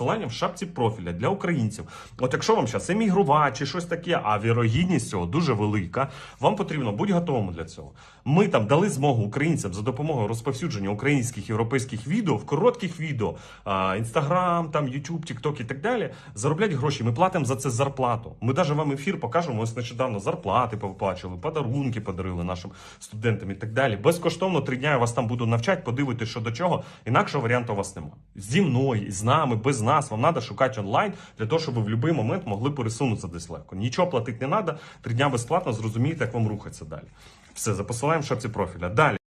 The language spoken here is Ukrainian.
посиланням в шапці профіля для українців. От якщо вам зараз емігрувати чи щось таке, а вірогідність цього дуже велика, вам потрібно бути готовим для цього. Ми там дали змогу українцям за допомогою розповсюдження українських європейських відео в коротких відео, інстаграм, там Ютуб, Тікток і так далі. Заробляти гроші. Ми платимо за це зарплату. Ми навіть вам ефір покажемо. Ось нещодавно зарплати повиплачували, подарунки подарили нашим студентам і так далі. Безкоштовно три дня я вас там буду навчати, подивитися, що до чого. Інакшого варіанту у вас немає. Зі мною, з нами, без нас. Вам треба шукати онлайн для того, щоб ви в будь-який момент могли пересунутися десь легко. Нічого платити не треба. Три дня безплатно зрозумієте, як вам рухатися далі. Все, за посилаємо в шапці профіля. Далі.